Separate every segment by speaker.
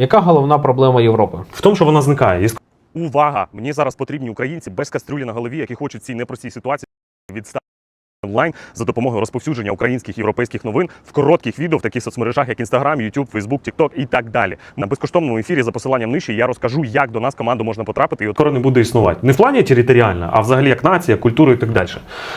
Speaker 1: Яка головна проблема Європи?
Speaker 2: В тому, що вона зникає.
Speaker 3: Увага! Мені зараз потрібні українці без кастрюлі на голові, які хочуть цій непростій ситуації відстати онлайн за допомогою розповсюдження українських європейських новин в коротких відео в таких соцмережах, як Instagram, YouTube, Facebook, TikTok і так далі. На безкоштовному ефірі за посиланням нижче я розкажу, як до нас команду можна потрапити. І от
Speaker 2: скоро не буде існувати. Не в плані територіально, а взагалі як нація, культура і так далі.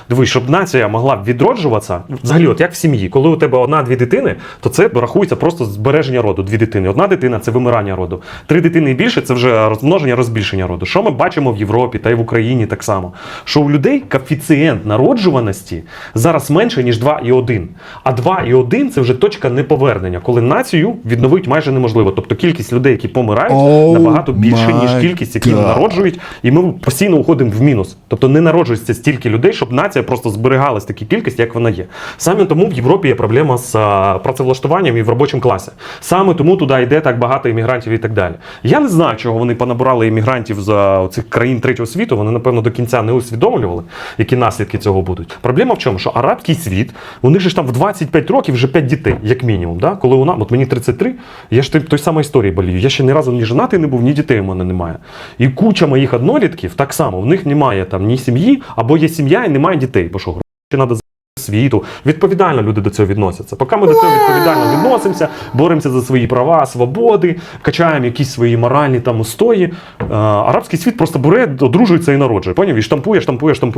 Speaker 2: Дивись, щоб нація могла відроджуватися, взагалі, от як в сім'ї, коли у тебе одна-дві дитини, то це рахується просто збереження роду. Дві дитини. Одна дитина це вимирання роду. Три дитини і більше це вже розмноження, розбільшення роду. Що ми бачимо в Європі та й в Україні так само. Що у людей коефіцієнт народжуваності зараз менше, ніж 2,1. А 2,1 це вже точка неповернення, коли націю відновити майже неможливо. Тобто кількість людей, які помирають,
Speaker 4: Oh
Speaker 2: набагато більше, ніж кількість, які
Speaker 4: God.
Speaker 2: народжують, і ми постійно уходимо в мінус. Тобто не народжується стільки людей, щоб нація просто зберігалась такій кількості, як вона є. Саме тому в Європі є проблема з а, працевлаштуванням і в робочому класі. Саме тому туди йде так багато іммігрантів і так далі. Я не знаю, чого вони понабирали іммігрантів з цих країн третього світу. Вони, напевно, до кінця не усвідомлювали, які наслідки цього будуть. Проблема в чому? Що арабський світ, у них же ж там в 25 років вже 5 дітей, як мінімум. Да? Коли нас, от мені 33, я ж той, самої історії болію. Я ще ні разу ні женатий не був, ні дітей у мене немає. І куча моїх однолітків так само, в них немає там ні сім'ї, або є сім'я і немає дітей. Бо що гроші треба світу. Відповідально люди до цього відносяться. Поки ми до цього відповідально відносимося, боремося за свої права, свободи, качаємо якісь свої моральні там устої. е, арабський світ просто бере, одружується і народжує. Поняв? І штампує, штампує, штампує.